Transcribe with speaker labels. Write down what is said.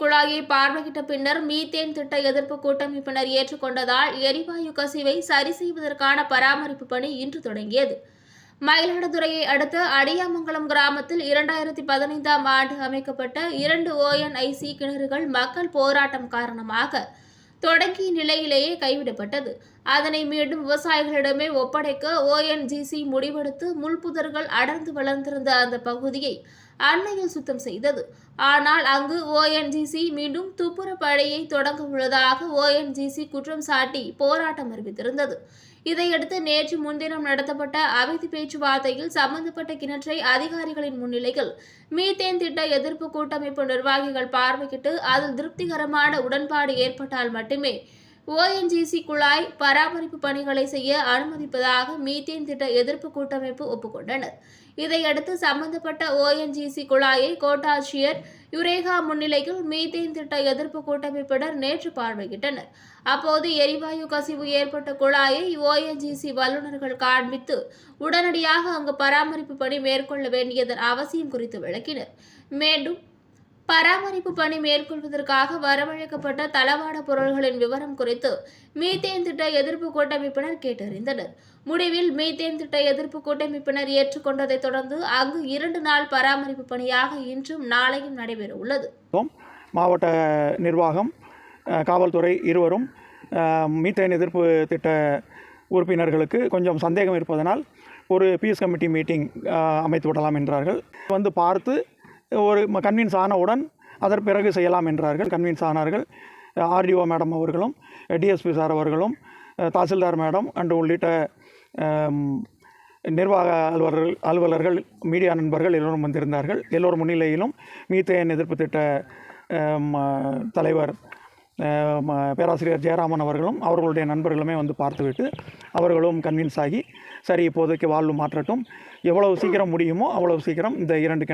Speaker 1: குழாயை பார்வையிட்ட பின்னர் மீத்தேன் திட்ட எதிர்ப்பு கூட்டமைப்பினர் ஏற்றுக்கொண்டதால் எரிவாயு கசிவை சரி செய்வதற்கான பராமரிப்பு பணி இன்று தொடங்கியது. மயிலாடுதுறையை அடுத்து அடியாமங்கலம் கிராமத்தில் இரண்டாயிரத்தி பதினைந்தாம் ஆண்டு அமைக்கப்பட்ட இரண்டு ஓஎன்ஐசி கிணறுகள் மக்கள் போராட்டம் காரணமாக தொடங்கிய நிலையிலேயே கைவிடப்பட்டது. அதனை மீண்டும் விவசாயிகளிடமே ஒப்படைக்க ஓஎன்ஜிசி முடிவெடுத்து முள்புதர்கள் அடர்ந்து வளர்ந்திருந்த அந்த பகுதியை அண்மையில் சுத்தம் செய்தது. ஆனால் அங்கு ஓஎன்ஜிசி மீண்டும் துப்புரவு பணியை தொடங்க உள்ளதாக ஓஎன்ஜிசி குற்றம் சாட்டி போராட்டம் அறிவித்திருந்தது. இதையடுத்து நேற்று முன்தினம் நடத்தப்பட்ட அமைதி பேச்சுவார்த்தையில் சம்பந்தப்பட்ட கிணற்றை அதிகாரிகளின் முன்னிலையில் மீத்தேன் திட்ட எதிர்ப்பு கூட்டமைப்பு நிர்வாகிகள் பார்வையிட்டு அதில் திருப்திகரமான உடன்பாடு ஏற்பட்டால் மட்டுமே ஓஎன்ஜிசி குழாய் பராமரிப்பு பணிகளை செய்ய அனுமதிப்பதாக மீத்தேன் திட்ட எதிர்ப்பு கூட்டமைப்பு ஒப்புக்கொண்டனர். இதையடுத்து சம்பந்தப்பட்ட ஓஎன்ஜிசி குழாயை கோட்டாட்சியர் யுரேகா முன்னிலையில் மீத்தேன் திட்ட எதிர்ப்பு கூட்டமைப்பினர் நேற்று பார்வையிட்டனர். அப்போது எரிவாயு கசிவு ஏற்பட்ட குழாயை ஓஎன்ஜிசி வல்லுநர்கள் காண்பித்து உடனடியாக அங்கு பராமரிப்பு பணி மேற்கொள்ள வேண்டியதன் அவசியம் குறித்து விளக்கினர். மீண்டும் பராமரிப்பு பணி மேற்கொள்வதற்காக வரவழைக்கப்பட்ட தளவாட பொருள்களின் விவரம் குறித்து மீத்தேன் திட்ட எதிர்ப்பு கூட்டமைப்பினர் கேட்டறிந்தனர். முடிவில் மீத்தேன் திட்ட எதிர்ப்பு கூட்டமைப்பினர் ஏற்றுக்கொண்டதைத் தொடர்ந்து அங்கு இரண்டு நாள் பராமரிப்பு பணியாக இன்றும் நாளையும் நடைபெற உள்ளது
Speaker 2: மாவட்ட நிர்வாகம் காவல்துறை இருவரும் மீத்தேன் எதிர்ப்பு திட்ட உறுப்பினர்களுக்கு கொஞ்சம் சந்தேகம் இருப்பதனால் ஒரு பீஸ் கமிட்டி மீட்டிங் அமைத்து விடலாம் என்றார்கள். வந்து பார்த்து ஒரு கன்வின்ஸ் ஆனவுடன் அதன் பிறகு செய்யலாம் என்றார்கள். கன்வின்ஸ் ஆனார்கள். ஆர்டிஓ மேடம் அவர்களும் டிஎஸ்பி சார் அவர்களும் தாசில்தார் மேடம் அண்டு உள்ளிட்ட நிர்வாக அலுவலர்கள் அலுவலர்கள் மீடியா நண்பர்கள் எல்லோரும் வந்திருந்தார்கள். எல்லோர் முன்னிலையிலும் மீத்தேன் எதிர்ப்பு திட்ட தலைவர் பேராசிரியர் ஜெயராமன் அவர்களும் அவர்களுடைய நண்பர்களுமே வந்து பார்த்துவிட்டு அவர்களும் கன்வின்ஸ் ஆகி சரி இப்போதைக்கு வாழ்வு மாற்றட்டும். எவ்வளவு சீக்கிரம் முடியுமோ அவ்வளவு சீக்கிரம் இந்த இரண்டு